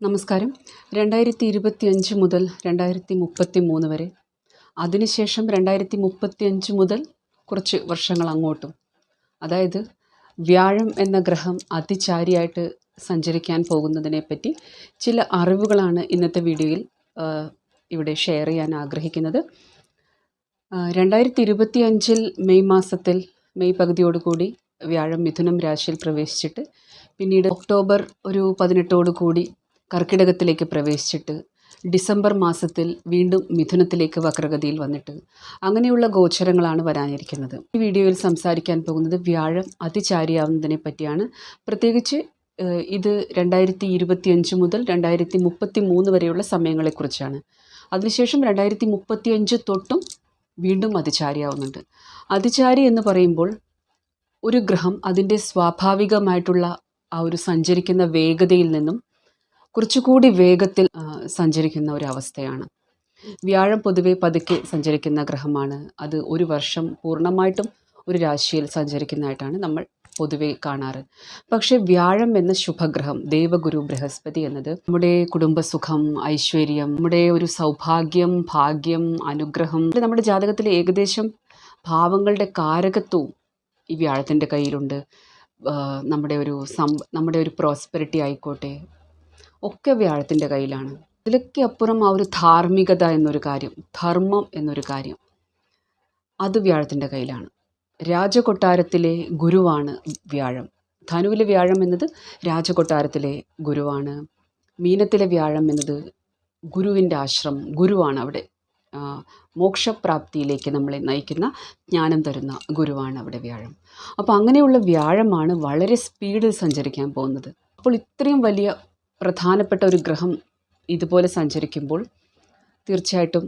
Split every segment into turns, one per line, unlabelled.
നമസ്കാരം. രണ്ടായിരത്തി ഇരുപത്തിയഞ്ച് മുതൽ രണ്ടായിരത്തി മുപ്പത്തി മൂന്ന് വരെ. അതിനുശേഷം രണ്ടായിരത്തി മുപ്പത്തിയഞ്ച് മുതൽ കുറച്ച് വർഷങ്ങൾ അങ്ങോട്ടും. അതായത് വ്യാഴം എന്ന ഗ്രഹം അതിചാരിയായിട്ട് സഞ്ചരിക്കാൻ പോകുന്നതിനെപ്പറ്റി ചില അറിവുകളാണ് ഇന്നത്തെ വീഡിയോയിൽ ഇവിടെ ഷെയർ ചെയ്യാൻ ആഗ്രഹിക്കുന്നത്. രണ്ടായിരത്തി ഇരുപത്തി അഞ്ചിൽ മെയ് മാസത്തിൽ മെയ് പകുതിയോടുകൂടി വ്യാഴം മിഥുനം രാശിയിൽ പ്രവേശിച്ചിട്ട് പിന്നീട് ഒക്ടോബർ ഒരു പതിനെട്ടോടു കൂടി കർക്കിടകത്തിലേക്ക് പ്രവേശിച്ചിട്ട് ഡിസംബർ മാസത്തിൽ വീണ്ടും മിഥുനത്തിലേക്ക് വക്രഗതിയിൽ വന്നിട്ട് അങ്ങനെയുള്ള ഗോചരങ്ങളാണ് വരാനിരിക്കുന്നത്. ഈ വീഡിയോയിൽ സംസാരിക്കാൻ പോകുന്നത് വ്യാഴം അതിചാരിയാവുന്നതിനെ പറ്റിയാണ്. പ്രത്യേകിച്ച് ഇത് രണ്ടായിരത്തി ഇരുപത്തിയഞ്ച് മുതൽ രണ്ടായിരത്തി മുപ്പത്തി മൂന്ന് വരെയുള്ള സമയങ്ങളെക്കുറിച്ചാണ്. അതിനുശേഷം രണ്ടായിരത്തി മുപ്പത്തിയഞ്ച് തൊട്ടും വീണ്ടും അതിചാരിയാവുന്നുണ്ട്. അതിചാരി എന്ന് പറയുമ്പോൾ ഒരു ഗ്രഹം അതിന്റെ സ്വാഭാവികമായിട്ടുള്ള ആ ഒരു സഞ്ചരിക്കുന്ന വേഗതയിൽ നിന്നും കുറച്ചുകൂടി വേഗത്തിൽ സഞ്ചരിക്കുന്ന ഒരു അവസ്ഥയാണ് വ്യാഴം പൊതുവെ പതുക്കെ സഞ്ചരിക്കുന്ന ഗ്രഹമാണ്. അത് ഒരു വർഷം പൂർണമായിട്ടും ഒരു രാശിയിൽ സഞ്ചരിക്കുന്നതായിട്ടാണ് നമ്മൾ പൊതുവെ കാണാറ്. പക്ഷേ വ്യാഴം എന്ന ശുഭഗ്രഹം ദേവഗുരു ബൃഹസ്പതി എന്നത് നമ്മുടെ കുടുംബസുഖം ഐശ്വര്യം നമ്മുടെ ഒരു സൗഭാഗ്യം ഭാഗ്യം അനുഗ്രഹം നമ്മുടെ ജാതകത്തിലെ ഏകദേശം ഭാവങ്ങളുടെ കാരകത്വവും ഈ വ്യാഴത്തിന്റെ കയ്യിലുണ്ട്. നമ്മുടെ ഒരു സം നമ്മുടെ ഒരു പ്രോസ്പെരിറ്റി ആയിക്കോട്ടെ ഒക്കെ വ്യാഴത്തിന്റെ കയ്യിലാണ്. ഇതിലൊക്കെ അപ്പുറം ആ ഒരു ധാർമ്മികത എന്നൊരു കാര്യം ധർമ്മം എന്നൊരു കാര്യം അത് വ്യാഴത്തിന്റെ കയ്യിലാണ്. രാജകൊട്ടാരത്തിലെ ഗുരുവാണ് വ്യാഴം. ധനുവിലെ വ്യാഴം എന്നത് രാജകൊട്ടാരത്തിലെ ഗുരുവാണ്. മീനത്തിലെ വ്യാഴം എന്നത് ഗുരുവിന്റെ ആശ്രമം ഗുരുവാണ് അവിടെ. മോക്ഷപ്രാപ്തിയിലേക്ക് നമ്മളെ നയിക്കുന്ന ജ്ഞാനം തരുന്ന ഗുരുവാണ് അവിടെ വ്യാഴം. അപ്പോൾ അങ്ങനെയുള്ള വ്യാഴമാണ് വളരെ സ്പീഡിൽ സഞ്ചരിക്കാൻ പോകുന്നത്. അപ്പോൾ ഇത്രയും വലിയ പ്രധാനപ്പെട്ട ഒരു ഗ്രഹം ഇതുപോലെ സഞ്ചരിക്കുമ്പോൾ തീർച്ചയായിട്ടും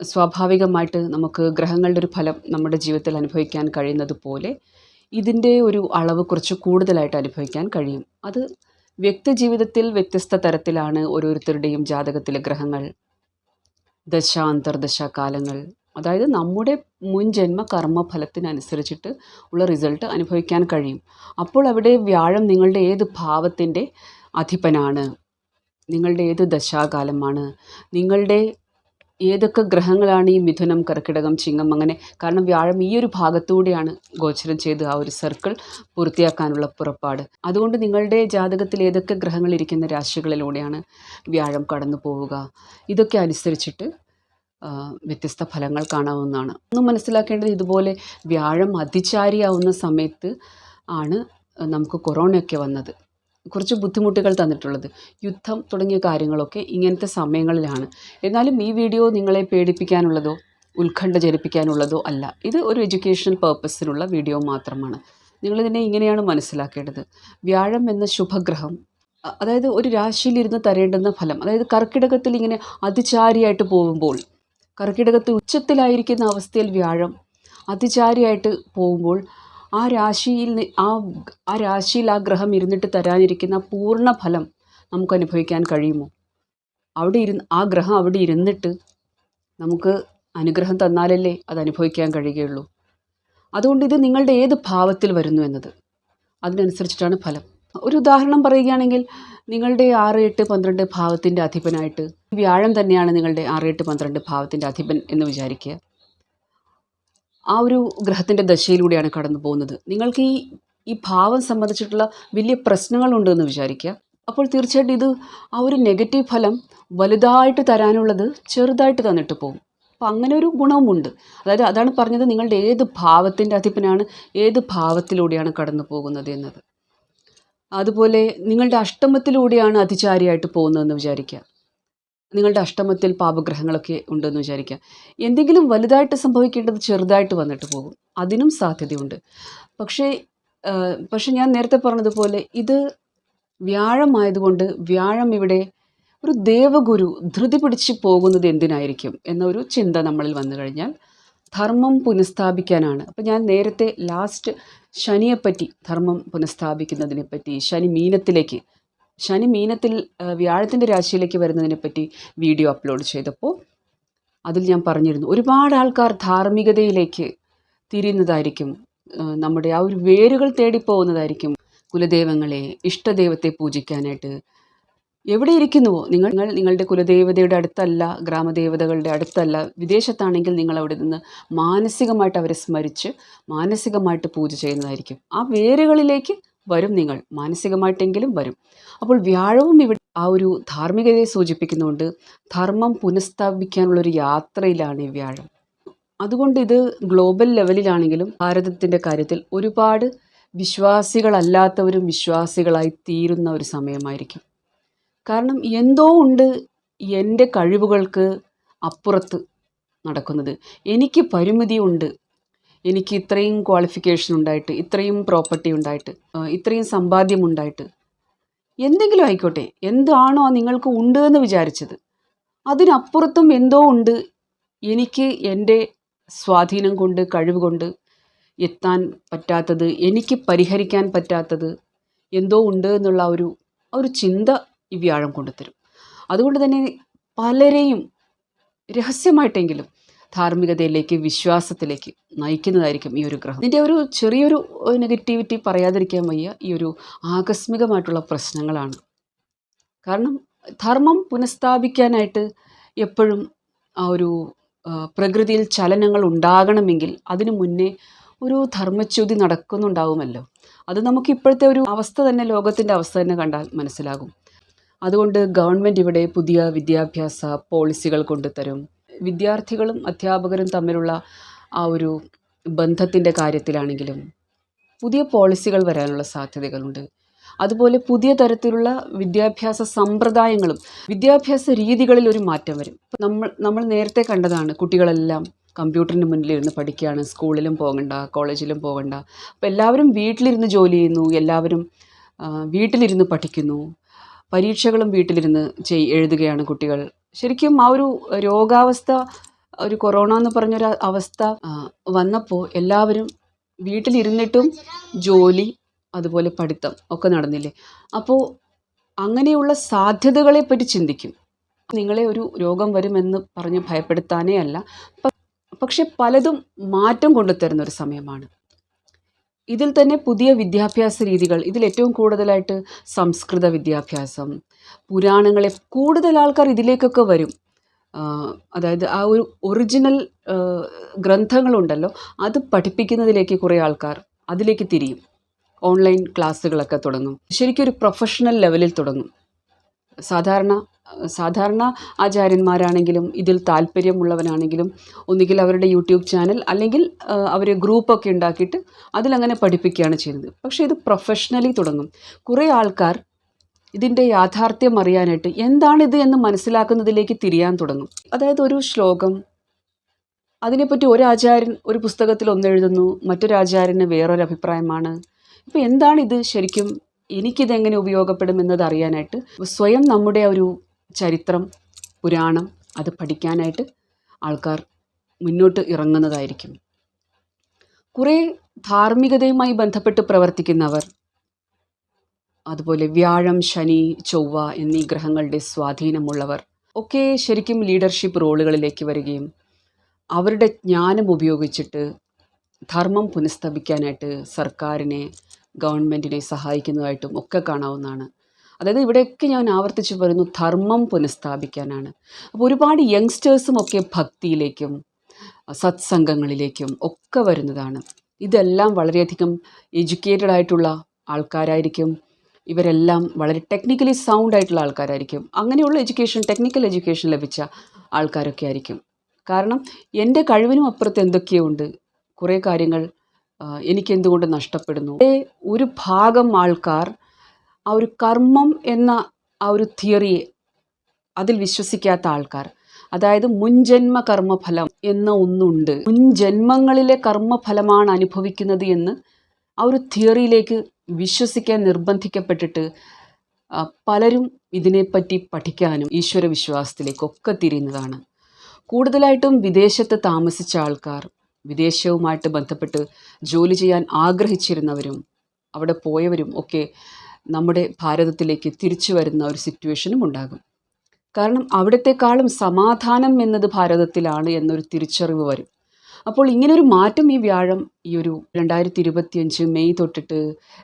സ്വാഭാവികമായിട്ട് നമുക്ക് ഗ്രഹങ്ങളുടെ ഒരു ഫലം നമ്മുടെ ജീവിതത്തിൽ അനുഭവിക്കാൻ കഴിയുന്നത് പോലെ ഇതിന്റെ ഒരു അളവ് കുറച്ച് കൂടുതലായിട്ട് അനുഭവിക്കാൻ കഴിയും. അത് വ്യക്തി ജീവിതത്തിൽ വ്യത്യസ്ത തരത്തിലാണ് ഓരോരുത്തരുടെയും ജാതകത്തിലെ ഗ്രഹങ്ങൾ ദശ അന്തർദശ കാലങ്ങൾ. അതായത് നമ്മുടെ മുൻ ജന്മ കർമ്മഫലത്തിനനുസരിച്ചിട്ട് ഉള്ള റിസൾട്ട് അനുഭവിക്കാൻ കഴിയും. അപ്പോൾ അവിടെ വ്യാഴം നിങ്ങളുടെ ഏത് ഭാവത്തിന്റെ അധിപനാണ്. നിങ്ങളുടെ ഏത് ദശാകാലമാണ്? നിങ്ങളുടെ ഏതൊക്കെ ഗ്രഹങ്ങളാണ് ഈ മിഥുനം കർക്കിടകം ചിങ്ങം അങ്ങനെ? കാരണം വ്യാഴം ഈ ഒരു ഭാഗത്തൂടെയാണ് ഗോചരം ചെയ്ത് ആ ഒരു സർക്കിൾ പൂർത്തിയാക്കാനുള്ള പുറപ്പാട്. അതുകൊണ്ട് നിങ്ങളുടെ ജാതകത്തിൽ ഏതൊക്കെ ഗ്രഹങ്ങൾ ഇരിക്കുന്ന രാശികളിലൂടെയാണ് വ്യാഴം കടന്നു പോവുക? ഇതൊക്കെ അനുസരിച്ചിട്ട് വ്യത്യസ്ത ഫലങ്ങൾ കാണാവുന്നതാണ്. ഒന്ന് മനസ്സിലാക്കേണ്ടത് ഇതുപോലെ വ്യാഴം അതിചാരിയാവുന്ന സമയത്ത് ആണ് നമുക്ക് കൊറോണയൊക്കെ വന്നത്. കുറച്ച് ബുദ്ധിമുട്ടുകൾ തന്നിട്ടുള്ളത്. യുദ്ധം തുടങ്ങിയ കാര്യങ്ങളൊക്കെ ഇങ്ങനത്തെ സമയങ്ങളിലാണ്. എന്നാലും ഈ വീഡിയോ നിങ്ങളെ പേടിപ്പിക്കാനുള്ളതോ ഉത്കണ്ഠ ജനിപ്പിക്കാനുള്ളതോ അല്ല. ഇത് ഒരു എഡ്യൂക്കേഷണൽ പർപ്പസിനുള്ള വീഡിയോ മാത്രമാണ്. നിങ്ങളിതിനെ ഇങ്ങനെയാണ് മനസ്സിലാക്കേണ്ടത്. വ്യാഴം എന്ന ശുഭഗ്രഹം അതായത് ഒരു രാശിയിലിരുന്ന് തരേണ്ടുന്ന ഫലം അതായത് കർക്കിടകത്തിൽ ഇങ്ങനെ അതിചാരിയായിട്ട് പോകുമ്പോൾ കർക്കിടകത്തിൽ ഉച്ചത്തിലായിരിക്കുന്ന അവസ്ഥയിൽ വ്യാഴം അതിചാരിയായിട്ട് പോകുമ്പോൾ ആ രാശിയിൽ ആ ആ രാശിയിൽ ആ ഗ്രഹം ഇരുന്നിട്ട് തരാനിരിക്കുന്ന പൂർണ ഫലം നമുക്ക് അനുഭവിക്കാൻ കഴിയുമോ? അവിടെ ഇരുന്ന് ആ ഗ്രഹം അവിടെ ഇരുന്നിട്ട് നമുക്ക് അനുഗ്രഹം തന്നാലല്ലേ അത് അനുഭവിക്കാൻ കഴിയുകയുള്ളൂ. അതുകൊണ്ട് ഇത് നിങ്ങളുടെ ഏത് ഭാവത്തിൽ വരുന്നു എന്നത്? അതിനനുസരിച്ചിട്ടാണ് ഫലം. ഒരു ഉദാഹരണം പറയുകയാണെങ്കിൽ നിങ്ങളുടെ ആറ് എട്ട് പന്ത്രണ്ട് ഭാവത്തിന്റെ അധിപനായിട്ട് വ്യാഴം തന്നെയാണ് നിങ്ങളുടെ ആറ് എട്ട് പന്ത്രണ്ട് ഭാവത്തിന്റെ അധിപൻ എന്ന് വിചാരിക്കുക. ആ ഒരു ഗ്രഹത്തിന്റെ ദശയിലൂടെയാണ് കടന്നു പോകുന്നത്. നിങ്ങൾക്ക് ഈ ഈ ഭാവം സംബന്ധിച്ചിട്ടുള്ള വലിയ പ്രശ്നങ്ങളുണ്ട് എന്ന് വിചാരിക്കുക. അപ്പോൾ തീർച്ചയായിട്ടും ഇത് ആ ഒരു നെഗറ്റീവ് ഫലം വലുതായിട്ട് തരാനുള്ളത് ചെറുതായിട്ട് തന്നിട്ട് പോകും. അപ്പോൾ അങ്ങനെ ഒരു ഗുണവുമുണ്ട്. അതായത് അതാണ് പറഞ്ഞത് നിങ്ങളുടെ ഏത് ഭാവത്തിന്റെ അധിപനാണ് ഏത് ഭാവത്തിലൂടെയാണ് കടന്നു പോകുന്നത് എന്നത്. അതുപോലെ നിങ്ങളുടെ അഷ്ടമത്തിലൂടെയാണ് അതിചാരിയായിട്ട് പോകുന്നതെന്ന് വിചാരിക്കുക. നിങ്ങളുടെ അഷ്ടമത്തിൽ പാപഗ്രഹങ്ങളൊക്കെ ഉണ്ടെന്ന് വിചാരിക്കുക എന്തെങ്കിലും വലുതായിട്ട് സംഭവിക്കേണ്ടത് ചെറുതായിട്ട് വന്നിട്ട് പോകും. അതിനും സാധ്യതയുണ്ട്. പക്ഷേ പക്ഷെ ഞാൻ നേരത്തെ പറഞ്ഞതുപോലെ ഇത് വ്യാഴമായതുകൊണ്ട് വ്യാഴം ഇവിടെ ഒരു ദേവഗുരു ധൃതി പിടിച്ച് പോകുന്നത് എന്തിനായിരിക്കും എന്നൊരു ചിന്ത നമ്മളിൽ വന്നു കഴിഞ്ഞാൽ ധർമ്മം പുനഃസ്ഥാപിക്കാനാണ്. അപ്പം ഞാൻ നേരത്തെ ലാസ്റ്റ് ശനിയെപ്പറ്റി ധർമ്മം പുനഃസ്ഥാപിക്കുന്നതിനെപ്പറ്റി ശനി മീനത്തിലേക്ക് ശനി മീനത്തിൽ വ്യാഴത്തിന്റെ രാശിയിലേക്ക് വരുന്നതിനെപ്പറ്റി വീഡിയോ അപ്ലോഡ് ചെയ്തപ്പോൾ അതിൽ ഞാൻ പറഞ്ഞിരുന്നു. ഒരുപാട് ആൾക്കാർ ധാർമ്മികതയിലേക്ക് തിരിയുന്നതായിരിക്കും നമ്മുടെ ആ ഒരു വേരുകൾ തേടി പോകുന്നതായിരിക്കും കുലദൈവങ്ങളെ ഇഷ്ടദൈവത്തെ പൂജിക്കാനായിട്ട്. എവിടെ ഇരിക്കുന്നുവോ? നിങ്ങൾ നിങ്ങൾ നിങ്ങളുടെ കുലദേവതയുടെ അടുത്തല്ല ഗ്രാമദേവതകളുടെ അടുത്തല്ല വിദേശത്താണെങ്കിൽ നിങ്ങൾ അവിടെ നിന്ന് മാനസികമായിട്ട് അവരെ സ്മരിച്ച് മാനസികമായിട്ട് പൂജ ചെയ്യുന്നതായിരിക്കും. ആ വേരുകളിലേക്ക് വരും നിങ്ങൾ മാനസികമായിട്ടെങ്കിലും വരും. അപ്പോൾ വ്യാഴവും ഇവിടെ ആ ഒരു ധാർമ്മികതയെ സൂചിപ്പിക്കുന്നുണ്ട്. ധർമ്മം പുനഃസ്ഥാപിക്കാനുള്ളൊരു യാത്രയിലാണ് ഈ വ്യാഴം. അതുകൊണ്ട് ഇത് ഗ്ലോബൽ ലെവലിലാണെങ്കിലും ഭാരതത്തിന്റെ കാര്യത്തിൽ ഒരുപാട് വിശ്വാസികളല്ലാത്തവരും വിശ്വാസികളായി തീരുന്ന ഒരു സമയമായിരിക്കും. കാരണം എന്തോ ഉണ്ട് എന്റെ കഴിവുകൾക്ക് അപ്പുറത്ത് നടക്കുന്നത്. എനിക്ക് പരിമിതിയുണ്ട് എനിക്ക് ഇത്രയും ക്വാളിഫിക്കേഷൻ ഉണ്ടായിട്ട് ഇത്രയും പ്രോപ്പർട്ടി ഉണ്ടായിട്ട് ഇത്രയും സമ്പാദ്യം ഉണ്ടായിട്ട് എന്തെങ്കിലും ആയിക്കോട്ടെ എന്താണോ നിങ്ങൾക്ക് ഉണ്ട് എന്ന് വിചാരിച്ചത്. അതിനപ്പുറത്തും എന്തോ ഉണ്ട്. എനിക്ക് എന്റെ സ്വാധീനം കൊണ്ട് കഴിവ് കൊണ്ട് എത്താൻ പറ്റാത്തത് എനിക്ക് പരിഹരിക്കാൻ പറ്റാത്തത് എന്തോ ഉണ്ട് എന്നുള്ള ഒരു ഒരു ചിന്ത ഈ വ്യാഴം കൊണ്ടുതരും. അതുകൊണ്ട് തന്നെ പലരെയും രഹസ്യമായിട്ടെങ്കിലും ധാർമ്മികതയിലേക്ക് വിശ്വാസത്തിലേക്ക് നയിക്കുന്നതായിരിക്കും ഈ ഒരു ഗ്രഹം. ഇതിന്റെ ഒരു ചെറിയൊരു നെഗറ്റിവിറ്റി പറയാതിരിക്കാൻ വയ്യ. ഈ ഒരു ആകസ്മികമായിട്ടുള്ള പ്രശ്നങ്ങളാണ്. കാരണം ധർമ്മം പുനഃസ്ഥാപിക്കാനായിട്ട് എപ്പോഴും ആ ഒരു പ്രകൃതിയിൽ ചലനങ്ങൾ ഉണ്ടാകണമെങ്കിൽ അതിനു മുന്നേ ഒരു ധർമ്മച്യുതി നടക്കുന്നുണ്ടാവുമല്ലോ. അത് നമുക്ക് ഇപ്പോഴത്തെ ഒരു അവസ്ഥ തന്നെ ലോകത്തിന്റെ അവസ്ഥ തന്നെ കണ്ടാൽ മനസ്സിലാകും. അതുകൊണ്ട് ഗവൺമെന്റ് ഇവിടെ പുതിയ വിദ്യാഭ്യാസ പോളിസികൾ കൊണ്ടുതരും. വിദ്യാർത്ഥികളും അധ്യാപകരും തമ്മിലുള്ള ആ ഒരു ബന്ധത്തിന്റെ കാര്യത്തിലാണെങ്കിലും പുതിയ പോളിസികൾ വരാനുള്ള സാധ്യതകളുണ്ട്. അതുപോലെ പുതിയ തരത്തിലുള്ള വിദ്യാഭ്യാസ സമ്പ്രദായങ്ങളും വിദ്യാഭ്യാസ രീതികളിൽ ഒരു മാറ്റം വരും. നമ്മൾ നമ്മൾ നേരത്തെ കണ്ടതാണ് കുട്ടികളെല്ലാം കമ്പ്യൂട്ടറിന് മുന്നിലിരുന്ന് പഠിക്കുകയാണ് സ്കൂളിലും പോകണ്ട കോളേജിലും പോകണ്ട. അപ്പോൾ എല്ലാവരും വീട്ടിലിരുന്ന് ജോലി ചെയ്യുന്നു എല്ലാവരും വീട്ടിലിരുന്ന് പഠിക്കുന്നു. പരീക്ഷകളും വീട്ടിലിരുന്ന് ചെയ് എഴുതുകയാണ് കുട്ടികൾ. ശരിക്കും ആ ഒരു രോഗാവസ്ഥ ഒരു കൊറോണ എന്ന് പറഞ്ഞൊരു അവസ്ഥ വന്നപ്പോൾ എല്ലാവരും വീട്ടിലിരുന്നിട്ടും ജോലി അതുപോലെ പഠിത്തം ഒക്കെ നടന്നില്ലേ? അപ്പോൾ അങ്ങനെയുള്ള സാധ്യതകളെ പറ്റി ചിന്തിക്കും. നിങ്ങളെ ഒരു രോഗം വരുമെന്ന് പറഞ്ഞ് ഭയപ്പെടുത്താനേ അല്ല. പക്ഷെ പലതും മാറ്റം കൊണ്ടുതരുന്ന ഒരു സമയമാണ്. ഇതിൽ തന്നെ പുതിയ വിദ്യാഭ്യാസ രീതികൾ. ഇതിൽ ഏറ്റവും കൂടുതലായിട്ട് സംസ്കൃത വിദ്യാഭ്യാസം. പുരാണങ്ങളെ കൂടുതൽ ആൾക്കാർ ഇതിലേക്കൊക്കെ വരും. അതായത് ആ ഒരു ഒറിജിനൽ ഗ്രന്ഥങ്ങളുണ്ടല്ലോ അത് പഠിപ്പിക്കുന്നതിലേക്ക് കുറേ ആൾക്കാർ അതിലേക്ക് തിരിയും. ഓൺലൈൻ ക്ലാസ്സുകളൊക്കെ തുടങ്ങും. ശരിക്കും ഒരു പ്രൊഫഷണൽ ലെവലിൽ തുടങ്ങും. സാധാരണ സാധാരണ ആചാര്യന്മാരാണെങ്കിലും ഇതിൽ താല്പര്യമുള്ളവനാണെങ്കിലും ഒന്നുകിൽ അവരുടെ യൂട്യൂബ് ചാനൽ അല്ലെങ്കിൽ അവർ ഗ്രൂപ്പൊക്കെ ഉണ്ടാക്കിയിട്ട് അതിലങ്ങനെ പഠിപ്പിക്കുകയാണ് ചെയ്യുന്നത്. പക്ഷേ ഇത് പ്രൊഫഷണലി തുടങ്ങും. കുറേ ആൾക്കാർ ഇതിന്റെ യാഥാർത്ഥ്യം അറിയാനായിട്ട് എന്താണിത് എന്ന് മനസ്സിലാക്കുന്നതിലേക്ക് തിരിയാൻ തുടങ്ങും. അതായത് ഒരു ശ്ലോകം അതിനെപ്പറ്റി ഒരാചാര്യൻ ഒരു പുസ്തകത്തിൽ ഒന്നെഴുതുന്നു മറ്റൊരാചാര്യന് വേറൊരു അഭിപ്രായമാണ്. ഇപ്പോൾ എന്താണിത് ശരിക്കും എനിക്കിതെങ്ങനെ ഉപയോഗപ്പെടും എന്നത് അറിയാനായിട്ട് സ്വയം നമ്മുടെ ഒരു ചരിത്രം പുരാണം അത് പഠിക്കാനായിട്ട് ആൾക്കാർ മുന്നോട്ട് ഇറങ്ങുന്നതായിരിക്കും. കുറേ ധാർമ്മികതയുമായി ബന്ധപ്പെട്ട് പ്രവർത്തിക്കുന്നവർ അതുപോലെ വ്യാഴം ശനി ചൊവ്വ എന്നീ ഗ്രഹങ്ങളുടെ സ്വാധീനമുള്ളവർ ഒക്കെ ശരിക്കും ലീഡർഷിപ്പ് റോളുകളിലേക്ക് വരികയും അവരുടെ ജ്ഞാനം ഉപയോഗിച്ചിട്ട് ധർമ്മം പുനഃസ്ഥാപിക്കാനായിട്ട് സർക്കാരിനെ ഗവൺമെന്റിനെ സഹായിക്കുന്നതായിട്ടും ഒക്കെ കാണാവുന്നതാണ്. അതായത് ഇവിടെയൊക്കെ ഞാൻ ആവർത്തിച്ച് പറയുന്നു ധർമ്മം പുനഃസ്ഥാപിക്കാനാണ്. അപ്പോൾ ഒരുപാട് യങ്സ്റ്റേഴ്സും ഒക്കെ ഭക്തിയിലേക്കും സത്സംഗങ്ങളിലേക്കും ഒക്കെ വരുന്നതാണ്. ഇതെല്ലാം വളരെയധികം എഡ്യൂക്കേറ്റഡ് ആയിട്ടുള്ള ആൾക്കാരായിരിക്കും. ഇവരെല്ലാം വളരെ ടെക്നിക്കലി സൗണ്ട് ആയിട്ടുള്ള ആൾക്കാരായിരിക്കും. അങ്ങനെയുള്ള എഡ്യൂക്കേഷൻ ടെക്നിക്കൽ എഡ്യൂക്കേഷൻ ലഭിച്ച ആൾക്കാരൊക്കെ ആയിരിക്കും. കാരണം എന്റെ കഴിവിനും അപ്പുറത്ത് എന്തൊക്കെയോ ഉണ്ട് കുറേ കാര്യങ്ങൾ എനിക്ക് എനിക്കെന്തുകൊണ്ട് നഷ്ടപ്പെടുന്നു? ഒരു ഭാഗം ആൾക്കാർ ആ ഒരു കർമ്മം എന്ന ആ ഒരു തിയറിയെ അതിൽ വിശ്വസിക്കാത്ത ആൾക്കാർ. അതായത് മുൻജന്മ കർമ്മഫലം എന്ന ഒന്നുണ്ട്. മുൻജന്മങ്ങളിലെ കർമ്മഫലമാണ് അനുഭവിക്കുന്നത് എന്ന് ആ ഒരു തിയറിയിലേക്ക് വിശ്വസിക്കാൻ നിർബന്ധിക്കപ്പെട്ടിട്ട് പലരും ഇതിനെപ്പറ്റി പഠിക്കാനും ഈശ്വര വിശ്വാസത്തിലേക്കൊക്കെ തിരിയുന്നതാണ്. കൂടുതലായിട്ടും വിദേശത്ത് താമസിച്ച ആൾക്കാർ വിദേശവുമായിട്ട് ബന്ധപ്പെട്ട് ജോലി ചെയ്യാൻ ആഗ്രഹിച്ചിരുന്നവരും അവിടെ പോയവരും ഒക്കെ നമ്മുടെ ഭാരതത്തിലേക്ക് തിരിച്ചു വരുന്ന ഒരു സിറ്റുവേഷനും ഉണ്ടാകും. കാരണം അവിടത്തെക്കാളും സമാധാനം എന്നത് ഭാരതത്തിലാണ് എന്നൊരു തിരിച്ചറിവ് വരും. അപ്പോൾ ഇങ്ങനൊരു മാറ്റം ഈ വ്യാഴം ഈ ഒരു രണ്ടായിരത്തി ഇരുപത്തിയഞ്ച് മെയ് തൊട്ടിട്ട്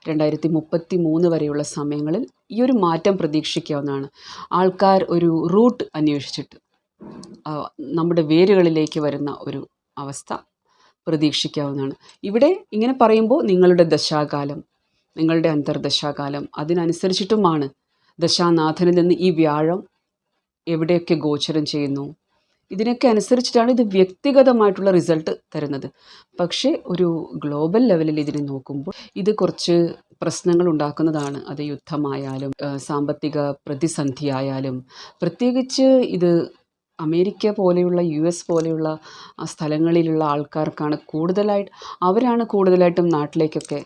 രണ്ടായിരത്തി മുപ്പത്തി മൂന്ന് വരെയുള്ള സമയങ്ങളിൽ ഈ ഒരു മാറ്റം പ്രതീക്ഷിക്കാവുന്നതാണ്. ആൾക്കാർ ഒരു റൂട്ട് അന്വേഷിച്ചിട്ട് നമ്മുടെ വേരുകളിലേക്ക് വരുന്ന ഒരു അവസ്ഥ പ്രതീക്ഷിക്കാവുന്നതാണ്. ഇവിടെ ഇങ്ങനെ പറയുമ്പോൾ നിങ്ങളുടെ ദശാകാലം നിങ്ങളുടെ അന്തർദശാകാലം. അതിനനുസരിച്ചിട്ടുമാണ് ദശാനാഥനിൽ നിന്ന് ഈ വ്യാഴം എവിടെയൊക്കെ ഗോചരം ചെയ്യുന്നു. ഇതിനൊക്കെ അനുസരിച്ചിട്ടാണ് ഇത് വ്യക്തിഗതമായിട്ടുള്ള റിസൾട്ട് തരുന്നത്. പക്ഷേ ഒരു ഗ്ലോബൽ ലെവലിൽ ഇതിനെ നോക്കുമ്പോൾ ഇത് കുറച്ച് പ്രശ്നങ്ങൾ ഉണ്ടാക്കുന്നതാണ്. അത് യുദ്ധമായാലും സാമ്പത്തിക പ്രതിസന്ധിയായാലും. പ്രത്യേകിച്ച് ഇത് അമേരിക്ക പോലെയുള്ള യു എസ് പോലെയുള്ള സ്ഥലങ്ങളിലുള്ള ആൾക്കാർക്കാണ് കൂടുതലായിട്ട് അവരാണ് കൂടുതലായിട്ടും നാട്ടിലേക്കൊക്കെ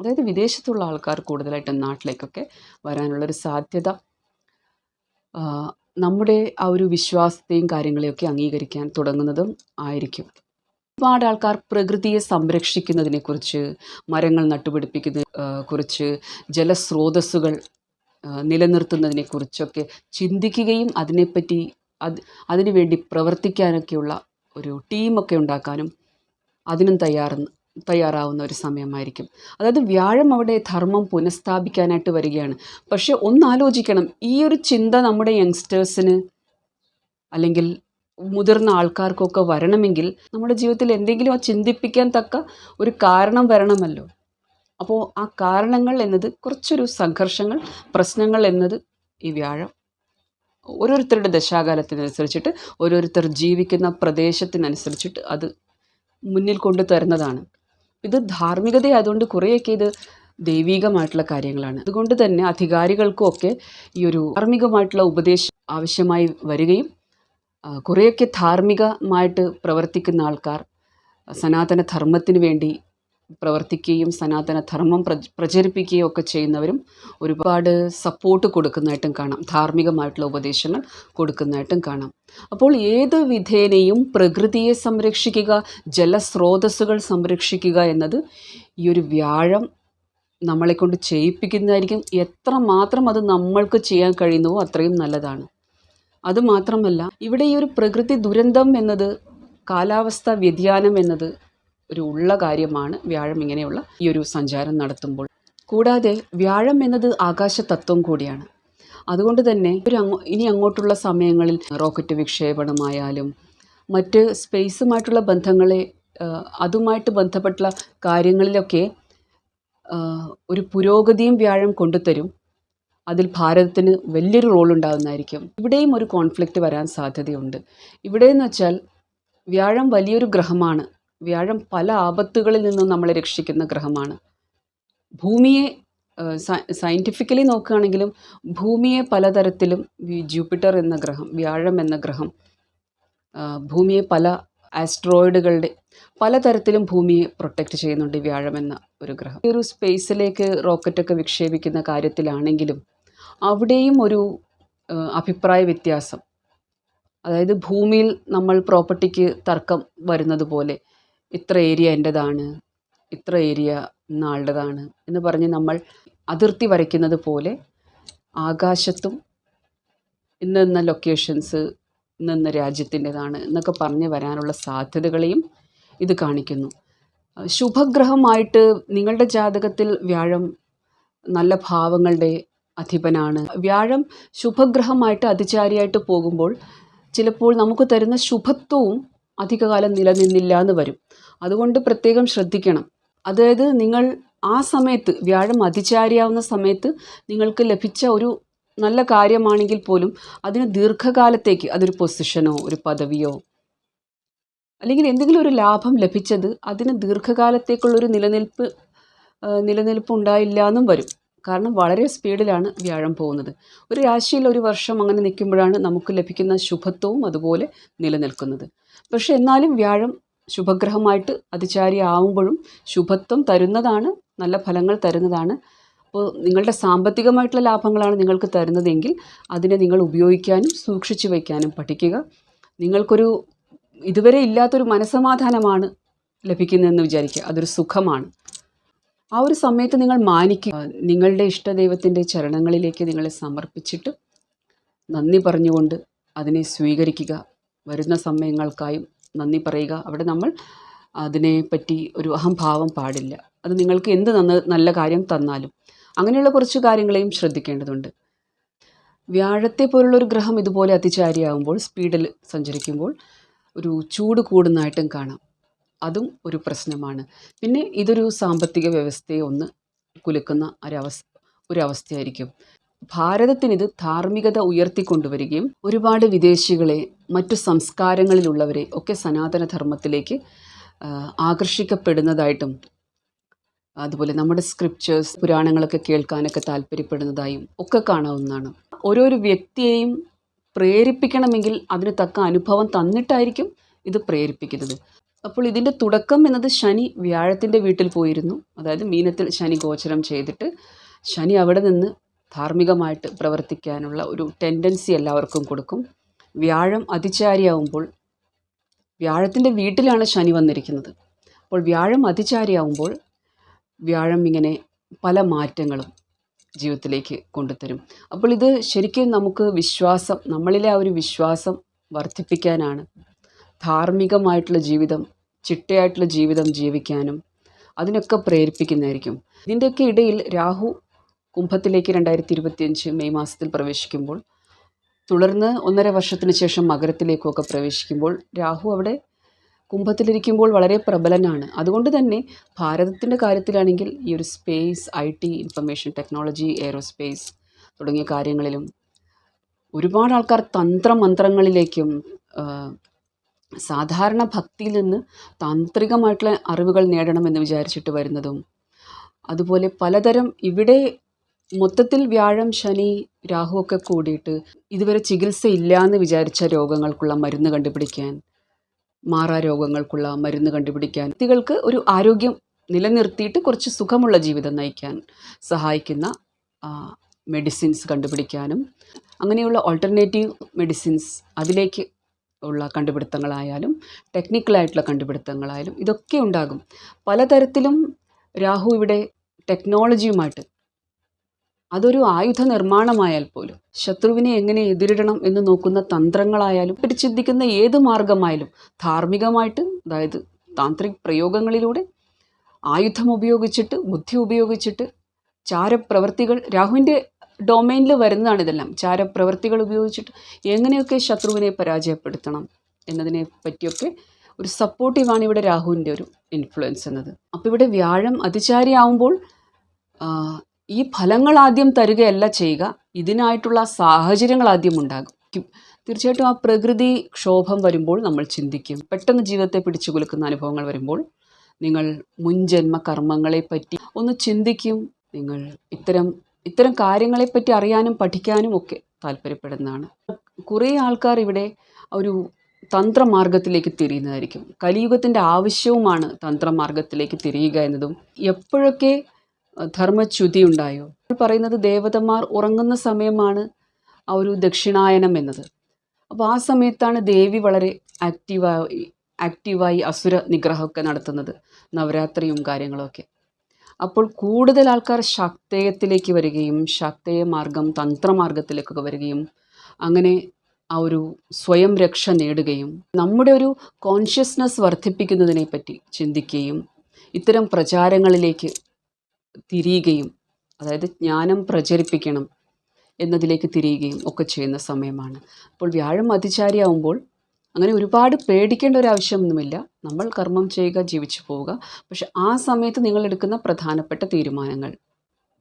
അതായത് വിദേശത്തുള്ള ആൾക്കാർ കൂടുതലായിട്ടും നാട്ടിലേക്കൊക്കെ വരാനുള്ളൊരു സാധ്യത നമ്മുടെ ആ ഒരു വിശ്വാസത്തെയും കാര്യങ്ങളെയൊക്കെ അംഗീകരിക്കാൻ തുടങ്ങുന്നതും ആയിരിക്കും. ഒരുപാട് ആൾക്കാർ പ്രകൃതിയെ സംരക്ഷിക്കുന്നതിനെക്കുറിച്ച് മരങ്ങൾ നട്ടുപിടിപ്പിക്കുന്ന കുറിച്ച് ജലസ്രോതസ്സുകൾ നിലനിർത്തുന്നതിനെക്കുറിച്ചൊക്കെ ചിന്തിക്കുകയും അതിനെപ്പറ്റി അത് അതിനുവേണ്ടി പ്രവർത്തിക്കാനൊക്കെയുള്ള ഒരു ടീമൊക്കെ ഉണ്ടാക്കാനും അതിനും തയ്യാറ് തയ്യാറാവുന്ന ഒരു സമയമായിരിക്കും. അതായത് വ്യാഴം അവിടെ ധർമ്മം പുനഃസ്ഥാപിക്കാനായിട്ട് വരികയാണ്. പക്ഷെ ഒന്നാലോചിക്കണം ഈ ഒരു ചിന്ത നമ്മുടെ യങ്സ്റ്റേഴ്സിന് അല്ലെങ്കിൽ മുതിർന്ന ആൾക്കാർക്കൊക്കെ വരണമെങ്കിൽ നമ്മുടെ ജീവിതത്തിൽ എന്തെങ്കിലും ആ ചിന്തിപ്പിക്കാൻ തക്ക ഒരു കാരണം വരണമല്ലോ. അപ്പോൾ ആ കാരണങ്ങൾ എന്നത് കുറച്ചൊരു സംഘർഷങ്ങൾ പ്രശ്നങ്ങൾ എന്നത് ഈ വ്യാഴം ഓരോരുത്തരുടെ ദശാകാലത്തിനനുസരിച്ചിട്ട് ഓരോരുത്തർ ജീവിക്കുന്ന പ്രദേശത്തിനനുസരിച്ചിട്ട് അത് മുന്നിൽ കൊണ്ടു തരുന്നതാണ് ഇത് ധാർമ്മികതയായതുകൊണ്ട് കുറേയൊക്കെ ഇത് ദൈവികമായിട്ടുള്ള കാര്യങ്ങളാണ്. അതുകൊണ്ട് തന്നെ അധികാരികൾക്കും ഒക്കെ ഈ ഒരു ധാർമ്മികമായിട്ടുള്ള ഉപദേശം ആവശ്യമായി വരികയും കുറേയൊക്കെ ധാർമ്മികമായിട്ട് പ്രവർത്തിക്കുന്ന ആൾക്കാർ സനാതന ധർമ്മത്തിന് വേണ്ടി പ്രവർത്തിക്കുകയും സനാതന ധർമ്മം പ്രച- പ്രചരിപ്പിക്കുകയും ഒക്കെ ചെയ്യുന്നവരും ഒരുപാട് സപ്പോർട്ട് കൊടുക്കുന്നതായിട്ടും കാണാം. ധാർമ്മികമായിട്ടുള്ള ഉപദേശങ്ങൾ കൊടുക്കുന്നതായിട്ടും കാണാം. അപ്പോൾ ഏത് വിധേനയും പ്രകൃതിയെ സംരക്ഷിക്കുക ജലസ്രോതസ്സുകൾ സംരക്ഷിക്കുക എന്നത് ഈ ഒരു വ്യാഴം നമ്മളെ കൊണ്ട് ചെയ്യിപ്പിക്കുന്നതായിരിക്കും. എത്ര മാത്രം അത് നമ്മൾക്ക് ചെയ്യാൻ കഴിയുന്നുവോ അത്രയും നല്ലതാണ്. അതുമാത്രമല്ല ഇവിടെ ഈ ഒരു പ്രകൃതി ദുരന്തം എന്നത് കാലാവസ്ഥ വ്യതിയാനം എന്നത് ഒരു ഉള്ള കാര്യമാണ് വ്യാഴം ഇങ്ങനെയുള്ള ഈ ഒരു സഞ്ചാരം നടത്തുമ്പോൾ. കൂടാതെ വ്യാഴം എന്നത് ആകാശ തത്വം കൂടിയാണ്. അതുകൊണ്ട് തന്നെ ഒരു ഇനി അങ്ങോട്ടുള്ള സമയങ്ങളിൽ റോക്കറ്റ് വിക്ഷേപണമായാലും മറ്റ് സ്പേസുമായിട്ടുള്ള ബന്ധങ്ങളെ അതുമായിട്ട് ബന്ധപ്പെട്ടുള്ള കാര്യങ്ങളിലൊക്കെ ഒരു പുരോഗതിയും വ്യാഴം കൊണ്ടുതരും. അതിൽ ഭാരതത്തിന് വലിയൊരു റോൾ ഉണ്ടാകുന്നതായിരിക്കും. ഇവിടെയും ഒരു കോൺഫ്ലിക്റ്റ് വരാൻ സാധ്യതയുണ്ട്. ഇവിടെയെന്ന് വെച്ചാൽ വ്യാഴം വലിയൊരു ഗ്രഹമാണ്. വ്യാഴം പല ആപത്തുകളിൽ നിന്നും നമ്മളെ രക്ഷിക്കുന്ന ഗ്രഹമാണ്. ഭൂമിയെ സയന്റിഫിക്കലി നോക്കുകയാണെങ്കിലും ഭൂമിയെ പലതരത്തിലും ജൂപ്പിറ്റർ എന്ന ഗ്രഹം വ്യാഴം എന്ന ഗ്രഹം ഭൂമിയെ പല ആസ്ട്രോയിഡുകളുടെ പലതരത്തിലും ഭൂമിയെ പ്രൊട്ടക്റ്റ് ചെയ്യുന്നുണ്ട് വ്യാഴം എന്ന ഒരു ഗ്രഹം. ഈ ഒരു സ്പേസിലേക്ക് റോക്കറ്റൊക്കെ വിക്ഷേപിക്കുന്ന കാര്യത്തിലാണെങ്കിലും അവിടെയും ഒരു അഭിപ്രായ വ്യത്യാസം. അതായത് ഭൂമിയിൽ നമ്മൾ പ്രോപ്പർട്ടിക്ക് തർക്കം വരുന്നത് പോലെ ഇത്ര ഏരിയ എന്റെതാണ് ഇത്ര ഏരിയ ഇന്നാളുടേതാണ് എന്ന് പറഞ്ഞ് നമ്മൾ അതിർത്തി വരയ്ക്കുന്നത് പോലെ ആകാശത്തും ഇന്ന ഇന്ന ലൊക്കേഷൻസ് ഇന്ന ഇന്ന രാജ്യത്തിന്റെതാണ് എന്നൊക്കെ പറഞ്ഞ് വരാനുള്ള സാധ്യതകളെയും ഇത് കാണിക്കുന്നു. ശുഭഗ്രഹമായിട്ട് നിങ്ങളുടെ ജാതകത്തിൽ വ്യാഴം നല്ല ഭാവങ്ങളുടെ അധിപനാണ്. വ്യാഴം ശുഭഗ്രഹമായിട്ട് അതിചാരിയായിട്ട് പോകുമ്പോൾ ചിലപ്പോൾ നമുക്ക് തരുന്ന ശുഭത്വവും അധികകാലം നിലനിന്നില്ല എന്ന് വരും. അതുകൊണ്ട് പ്രത്യേകം ശ്രദ്ധിക്കണം. അതായത് നിങ്ങൾ ആ സമയത്ത് വ്യാഴം അതിചാരിയാവുന്ന സമയത്ത് നിങ്ങൾക്ക് ലഭിച്ച ഒരു നല്ല കാര്യമാണെങ്കിൽ പോലും അതിന് ദീർഘകാലത്തേക്ക് അതൊരു പൊസിഷനോ ഒരു പദവിയോ അല്ലെങ്കിൽ എന്തെങ്കിലും ഒരു ലാഭം ലഭിച്ചത് അതിന് ദീർഘകാലത്തേക്കുള്ളൊരു നിലനിൽപ്പ് നിലനിൽപ്പ് ഉണ്ടായില്ല എന്നും വരും. കാരണം വളരെ സ്പീഡിലാണ് വ്യാഴം പോകുന്നത്. ഒരു രാശിയിൽ ഒരു വർഷം അങ്ങനെ നിൽക്കുമ്പോഴാണ് നമുക്ക് ലഭിക്കുന്ന ശുഭത്വവും അതുപോലെ നിലനിൽക്കുന്നത്. പക്ഷെ എന്നാലും വ്യാഴം ശുഭഗ്രഹമായിട്ട് അതിചാരി ആവുമ്പോഴും ശുഭത്വം തരുന്നതാണ് നല്ല ഫലങ്ങൾ തരുന്നതാണ്. അപ്പോൾ നിങ്ങളുടെ സാമ്പത്തികമായിട്ടുള്ള ലാഭങ്ങളാണ് നിങ്ങൾക്ക് തരുന്നതെങ്കിൽ അതിനെ നിങ്ങൾ ഉപയോഗിക്കാനും സൂക്ഷിച്ചു വയ്ക്കാനും പഠിക്കുക. നിങ്ങൾക്കൊരു ഇതുവരെ ഇല്ലാത്തൊരു മനസമാധാനമാണ് ലഭിക്കുന്നതെന്ന് വിചാരിക്കുക. അതൊരു സുഖമാണ്. ആ ഒരു സമയത്ത് നിങ്ങൾ മാനിക്കുക. നിങ്ങളുടെ ഇഷ്ടദൈവത്തിന്റെ ചരണങ്ങളിലേക്ക് നിങ്ങളെ സമർപ്പിച്ചിട്ട് നന്ദി പറഞ്ഞുകൊണ്ട് അതിനെ സ്വീകരിക്കുക. വരുന്ന സമയങ്ങൾക്കായും നന്ദി പറയുക. അവിടെ നമ്മൾ അതിനെപ്പറ്റി ഒരു അഹംഭാവം പാടില്ല. അത് നിങ്ങൾക്ക് എന്ത് നന്ന നല്ല കാര്യം തന്നാലും. അങ്ങനെയുള്ള കുറച്ച് കാര്യങ്ങളെയും ശ്രദ്ധിക്കേണ്ടതുണ്ട്. വ്യാഴത്തെ പോലുള്ള ഒരു ഗ്രഹം ഇതുപോലെ അതിചാരിയാകുമ്പോൾ സ്പീഡിൽ സഞ്ചരിക്കുമ്പോൾ ഒരു ചൂട് കൂടുന്നതായിട്ടും കാണാം. അതും ഒരു പ്രശ്നമാണ്. പിന്നെ ഇതൊരു സാമ്പത്തിക വ്യവസ്ഥയെ ഒന്ന് കുലുക്കുന്ന ഒരവസ്ഥ ഒരവസ്ഥയായിരിക്കും. ഭാരതത്തിനിത് ധാർമ്മികത ഉയർത്തിക്കൊണ്ടുവരികയും ഒരുപാട് വിദേശികളെ മറ്റു സംസ്കാരങ്ങളിലുള്ളവരെ ഒക്കെ സനാതനധർമ്മത്തിലേക്ക് ആകർഷിക്കപ്പെടുന്നതായിട്ടും അതുപോലെ നമ്മുടെ സ്ക്രിപ്റ്റേഴ്സ് പുരാണങ്ങളൊക്കെ കേൾക്കാനൊക്കെ താല്പര്യപ്പെടുന്നതായും ഒക്കെ കാണാവുന്നതാണ്. ഓരോരോ വ്യക്തിയെയും പ്രേരിപ്പിക്കണമെങ്കിൽ അതിന് തക്ക അനുഭവം തന്നിട്ടായിരിക്കും ഇത് പ്രേരിപ്പിക്കുന്നത്. അപ്പോൾ ഇതിന്റെ തുടക്കം എന്നത് ശനി വ്യാഴത്തിന്റെ വീട്ടിൽ പോയിരുന്നു. അതായത് മീനത്തിൽ ശനി ഗോചരം ചെയ്തിട്ട് ശനി അവിടെ നിന്ന് ധാർമ്മികമായിട്ട് പ്രവർത്തിക്കാനുള്ള ഒരു ടെൻഡൻസി എല്ലാവർക്കും കൊടുക്കും. വ്യാഴം അതിചാരിയാവുമ്പോൾ വ്യാഴത്തിന്റെ വീട്ടിലാണ് ശനി വന്നിരിക്കുന്നത്. അപ്പോൾ വ്യാഴം അതിചാരിയാവുമ്പോൾ വ്യാഴം ഇങ്ങനെ പല മാറ്റങ്ങളും ജീവിതത്തിലേക്ക് കൊണ്ടുതരും. അപ്പോൾ ഇത് ശരിക്കും നമുക്ക് വിശ്വാസം നമ്മളിലെ ആ ഒരു വിശ്വാസം വർദ്ധിപ്പിക്കാനാണ്. ധാർമ്മികമായിട്ടുള്ള ജീവിതം ചിട്ടയായിട്ടുള്ള ജീവിതം ജീവിക്കാനും അതിനൊക്കെ പ്രേരിപ്പിക്കുന്നതായിരിക്കും. ഇതിന്റെയൊക്കെ ഇടയിൽ രാഹു കുംഭത്തിലേക്ക് രണ്ടായിരത്തി ഇരുപത്തിയഞ്ച് മെയ് മാസത്തിൽ പ്രവേശിക്കുമ്പോൾ തുടർന്ന് ഒന്നര വർഷത്തിന് ശേഷം മകരത്തിലേക്കൊക്കെ പ്രവേശിക്കുമ്പോൾ രാഹു അവിടെ കുംഭത്തിലിരിക്കുമ്പോൾ വളരെ പ്രബലനാണ്. അതുകൊണ്ട് തന്നെ ഭാരതത്തിന്റെ കാര്യത്തിലാണെങ്കിൽ ഈ ഒരു space I T information technology aerospace തുടങ്ങിയ കാര്യങ്ങളിലും ഒരുപാട് ആൾക്കാർ തന്ത്രമന്ത്രങ്ങളിലേക്കും സാധാരണ ഭക്തിയിൽ നിന്ന് താന്ത്രികമായിട്ടുള്ള അറിവുകൾ നേടണമെന്ന് വിചാരിച്ചിട്ട് വരുന്നതും അതുപോലെ പലതരം ഇവിടെ മൊത്തത്തിൽ വ്യാഴം ശനി രാഹു ഒക്കെ കൂടിയിട്ട് ഇതുവരെ ചികിത്സ ഇല്ല എന്ന് വിചാരിച്ച രോഗങ്ങൾക്കുള്ള മരുന്ന് കണ്ടുപിടിക്കാൻ മാറാ രോഗങ്ങൾക്കുള്ള മരുന്ന് കണ്ടുപിടിക്കാൻ വ്യക്തികൾക്ക് ഒരു ആരോഗ്യം നിലനിർത്തിയിട്ട് കുറച്ച് സുഖമുള്ള ജീവിതം നയിക്കാൻ സഹായിക്കുന്ന മെഡിസിൻസ് കണ്ടുപിടിക്കാനും അങ്ങനെയുള്ള ഓൾട്ടർനേറ്റീവ് മെഡിസിൻസ് അതിലേക്ക് ഉള്ള കണ്ടുപിടുത്തങ്ങളായാലും ടെക്നിക്കലായിട്ടുള്ള കണ്ടുപിടുത്തങ്ങളായാലും ഇതൊക്കെ ഉണ്ടാകും. പലതരത്തിലും രാഹു ഇവിടെ ടെക്നോളജിയുമായിട്ട് അതൊരു ആയുധ നിർമ്മാണമായാൽ പോലും ശത്രുവിനെ എങ്ങനെ എതിരിടണം എന്ന് നോക്കുന്ന തന്ത്രങ്ങളായാലും ചിന്തിക്കുന്ന ഏത് മാർഗമായാലും ധാർമ്മികമായിട്ട് അതായത് താന്ത്രിക് പ്രയോഗങ്ങളിലൂടെ ആയുധം ഉപയോഗിച്ചിട്ട് ബുദ്ധി ഉപയോഗിച്ചിട്ട് ചാരപ്രവർത്തികൾ രാഹുവിന്റെ ഡൊമൈനിൽ വരുന്നതാണ് ഇതെല്ലാം. ചാരപ്രവർത്തികൾ ഉപയോഗിച്ചിട്ട് എങ്ങനെയൊക്കെ ശത്രുവിനെ പരാജയപ്പെടുത്തണം എന്നതിനെ പറ്റിയൊക്കെ ഒരു സപ്പോർട്ടീവാണ് ഇവിടെ രാഹുവിന്റെ ഒരു ഇൻഫ്ലുവൻസ് എന്നത്. അപ്പോൾ ഇവിടെ വ്യാഴം അതിചാരിയാവുമ്പോൾ ആ, ഈ ഫലങ്ങൾ ആദ്യം തരികയല്ല ചെയ്യുക ഇതിനായിട്ടുള്ള സാഹചര്യങ്ങൾ ആദ്യം ഉണ്ടാകും. തീർച്ചയായിട്ടും ആ പ്രകൃതി ക്ഷോഭം വരുമ്പോൾ നമ്മൾ ചിന്തിക്കും. പെട്ടെന്ന് ജീവിതത്തെ പിടിച്ചു കുലുക്കുന്ന അനുഭവങ്ങൾ വരുമ്പോൾ നിങ്ങൾ മുൻജന്മ കർമ്മങ്ങളെപ്പറ്റി ഒന്ന് ചിന്തിക്കും. നിങ്ങൾ ഇത്തരം ഇത്തരം കാര്യങ്ങളെപ്പറ്റി അറിയാനും പഠിക്കാനും ഒക്കെ താല്പര്യപ്പെടുന്നതാണ്. കുറേ ആൾക്കാർ ഇവിടെ ഒരു തന്ത്രമാർഗത്തിലേക്ക് തിരിയുന്നതായിരിക്കും. കലിയുഗത്തിന്റെ ആവശ്യവുമാണ് തന്ത്രമാർഗത്തിലേക്ക് തിരിയുക എന്നതും എപ്പോഴൊക്കെ ധർമ്മച്യുതി ഉണ്ടായോ? പറയുന്നത് ദേവതമാർ ഉറങ്ങുന്ന സമയമാണ് ആ ഒരു ദക്ഷിണായനം എന്നത്. അപ്പോൾ ആ സമയത്താണ് ദേവി വളരെ ആക്റ്റീവായി ആക്റ്റീവായി അസുര നിഗ്രഹമൊക്കെ നടത്തുന്നത് നവരാത്രിയും കാര്യങ്ങളൊക്കെ. അപ്പോൾ കൂടുതൽ ആൾക്കാർ ശക്തേയത്തിലേക്ക് വരികയും ശക്തേയ മാർഗം തന്ത്രമാർഗത്തിലേക്കൊക്കെ വരികയും അങ്ങനെ ആ ഒരു സ്വയം രക്ഷ നേടുകയും നമ്മുടെ ഒരു കോൺഷ്യസ്നസ് വർദ്ധിപ്പിക്കുന്നതിനെ പറ്റി ചിന്തിക്കുകയും ഇത്തരം പ്രചാരങ്ങളിലേക്ക് തിരിയുകയും അതായത് ജ്ഞാനം പ്രചരിപ്പിക്കണം എന്നതിലേക്ക് തിരിയുകയും ഒക്കെ ചെയ്യുന്ന സമയമാണ്. അപ്പോൾ വ്യാഴം അതിചാരിയാവുമ്പോൾ അങ്ങനെ ഒരുപാട് പേടിക്കേണ്ട ഒരു ആവശ്യമൊന്നുമില്ല. നമ്മൾ കർമ്മം ചെയ്യുക ജീവിച്ചു പോവുക. പക്ഷെ ആ സമയത്ത് നിങ്ങൾ എടുക്കുന്ന പ്രധാനപ്പെട്ട തീരുമാനങ്ങൾ.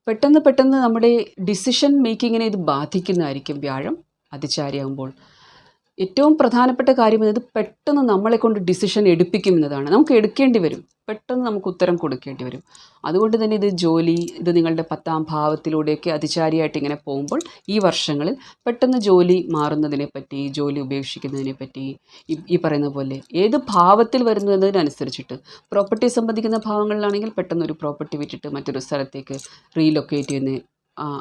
പെട്ടെന്ന് പെട്ടെന്ന് നമ്മുടെ ഡിസിഷൻ മേക്കിങ്ങിനെ ഇത് ബാധിക്കുന്നതായിരിക്കും വ്യാഴം അതിചാരിയാകുമ്പോൾ ഏറ്റവും പ്രധാനപ്പെട്ട കാര്യം എന്നത് പെട്ടെന്ന് നമ്മളെ കൊണ്ട് ഡിസിഷൻ എടുപ്പിക്കും എന്നതാണ് നമുക്ക് എടുക്കേണ്ടി വരും. പെട്ടെന്ന് നമുക്ക് ഉത്തരം കൊടുക്കേണ്ടി വരും. അതുകൊണ്ട് തന്നെ ഇത് ജോലി ഇത് നിങ്ങളുടെ പത്താം ഭാവത്തിലൂടെയൊക്കെ അതിചാരിയായിട്ട് ഇങ്ങനെ പോകുമ്പോൾ ഈ വർഷങ്ങളിൽ പെട്ടെന്ന് ജോലി മാറുന്നതിനെ പറ്റി ജോലി ഉപേക്ഷിക്കുന്നതിനെ പറ്റി ഈ പറയുന്ന പോലെ ഏത് ഭാവത്തിൽ വരുന്നു എന്നതിനനുസരിച്ചിട്ട് പ്രോപ്പർട്ടി സംബന്ധിക്കുന്ന ഭാവങ്ങളിലാണെങ്കിൽ പെട്ടെന്ന് ഒരു പ്രോപ്പർട്ടി വിറ്റിട്ട് മറ്റൊരു സ്ഥലത്തേക്ക് റീലൊക്കേറ്റ് ചെയ്യുന്ന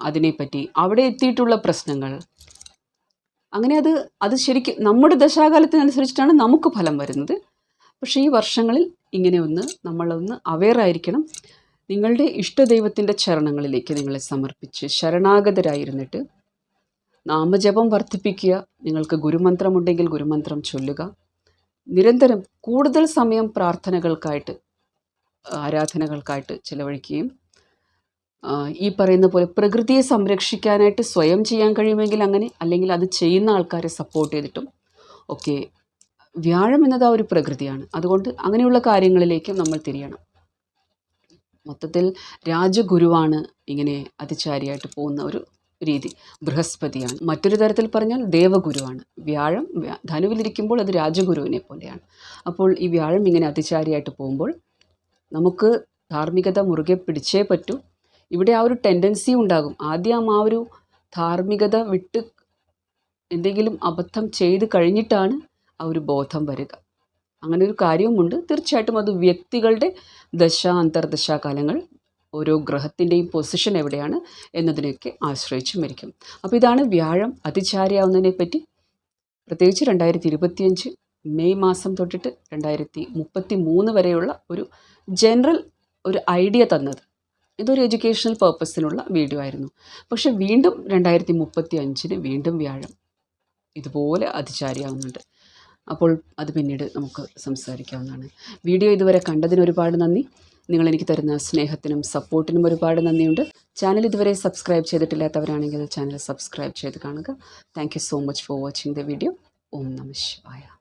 അതിനെപ്പറ്റി അവിടെ എത്തിയിട്ടുള്ള പ്രശ്നങ്ങൾ അങ്ങനെ അത് അത് ശരിക്കും നമ്മുടെ ദശാകാലത്തിനനുസരിച്ചിട്ടാണ് നമുക്ക് ഫലം വരുന്നത്. പക്ഷേ ഈ വർഷങ്ങളിൽ ഇങ്ങനെ ഒന്ന് നമ്മളൊന്ന് അവെയർ ആയിരിക്കണം. നിങ്ങളുടെ ഇഷ്ടദൈവത്തിന്റെ ചരണങ്ങളിലേക്ക് നിങ്ങളെ സമർപ്പിച്ച് ശരണാഗതരായിരുന്നിട്ട് നാമജപം വർദ്ധിപ്പിക്കുക. നിങ്ങൾക്ക് ഗുരുമന്ത്രമുണ്ടെങ്കിൽ ഗുരുമന്ത്രം ചൊല്ലുക. നിരന്തരം കൂടുതൽ സമയം പ്രാർത്ഥനകൾക്കായിട്ട് ആരാധനകൾക്കായിട്ട് ചിലവഴിക്കുകയും ഈ പറയുന്ന പോലെ പ്രകൃതിയെ സംരക്ഷിക്കാനായിട്ട് സ്വയം ചെയ്യാൻ കഴിയുമെങ്കിൽ അങ്ങനെ അല്ലെങ്കിൽ അത് ചെയ്യുന്ന ആൾക്കാരെ സപ്പോർട്ട് ചെയ്തിട്ടും ഒക്കെ വ്യാഴം എന്നത് ആ ഒരു പ്രകൃതിയാണ്. അതുകൊണ്ട് അങ്ങനെയുള്ള കാര്യങ്ങളിലേക്കും നമ്മൾ തിരിയണം. മൊത്തത്തിൽ രാജഗുരുവാണ് ഇങ്ങനെ അതിചാരിയായിട്ട് പോകുന്ന ഒരു രീതി. ബൃഹസ്പതിയാണ്. മറ്റൊരു തരത്തിൽ പറഞ്ഞാൽ ദേവഗുരുവാണ്. വ്യാഴം വ്യ- ധനുവിലിരിക്കുമ്പോൾ അത് രാജഗുരുവിനെ പോലെയാണ്. അപ്പോൾ ഈ വ്യാഴം ഇങ്ങനെ അതിചാരിയായിട്ട് പോകുമ്പോൾ നമുക്ക് ധാർമ്മികത മുറുകെ പിടിച്ചേ പറ്റൂ. ഇവിടെ ആ ഒരു ടെൻഡൻസി ഉണ്ടാകും. ആദ്യം ആ ഒരു ധാർമ്മികത വിട്ട് എന്തെങ്കിലും അബദ്ധം ചെയ്ത് കഴിഞ്ഞിട്ടാണ് ആ ഒരു ബോധം വരിക. അങ്ങനെ ഒരു കാര്യവുമുണ്ട്. തീർച്ചയായിട്ടും അത് വ്യക്തികളുടെ ദശ അന്തർദശാകാലങ്ങൾ ഓരോ ഗ്രഹത്തിന്റെയും പൊസിഷൻ എവിടെയാണ് എന്നതിനെയൊക്കെ ആശ്രയിച്ചും ഇരിക്കും അപ്പോൾ ഇതാണ് വ്യാഴം അതിചാരിയാവുന്നതിനെ പറ്റി. പ്രത്യേകിച്ച് രണ്ടായിരത്തി ഇരുപത്തിയഞ്ച് മെയ് മാസം തൊട്ടിട്ട് രണ്ടായിരത്തി മുപ്പത്തി മൂന്ന് വരെയുള്ള ഒരു ജനറൽ ഒരു ഐഡിയ തന്നത്. ഇതൊരു എഡ്യൂക്കേഷണൽ പർപ്പസിനുള്ള വീഡിയോ ആയിരുന്നു. പക്ഷെ വീണ്ടും രണ്ടായിരത്തി മുപ്പത്തി അഞ്ചിന് വീണ്ടും വ്യാഴം ഇതുപോലെ അതിചാരിയാവുന്നുണ്ട്. അപ്പോൾ അത് പിന്നീട് നമുക്ക് സംസാരിക്കാവുന്നതാണ്. വീഡിയോ ഇതുവരെ കണ്ടതിന് ഒരുപാട് നന്ദി. നിങ്ങൾ എനിക്ക് തരുന്ന സ്നേഹത്തിനും സപ്പോർട്ടിനും ഒരുപാട് നന്ദിയുണ്ട്. ചാനൽ ഇതുവരെ സബ്സ്ക്രൈബ് ചെയ്തിട്ടില്ലാത്തവരാണെങ്കിൽ ചാനൽ സബ്സ്ക്രൈബ് ചെയ്ത് കാണുക. Thank so much for watching the video ഓം നമ ശിവായ.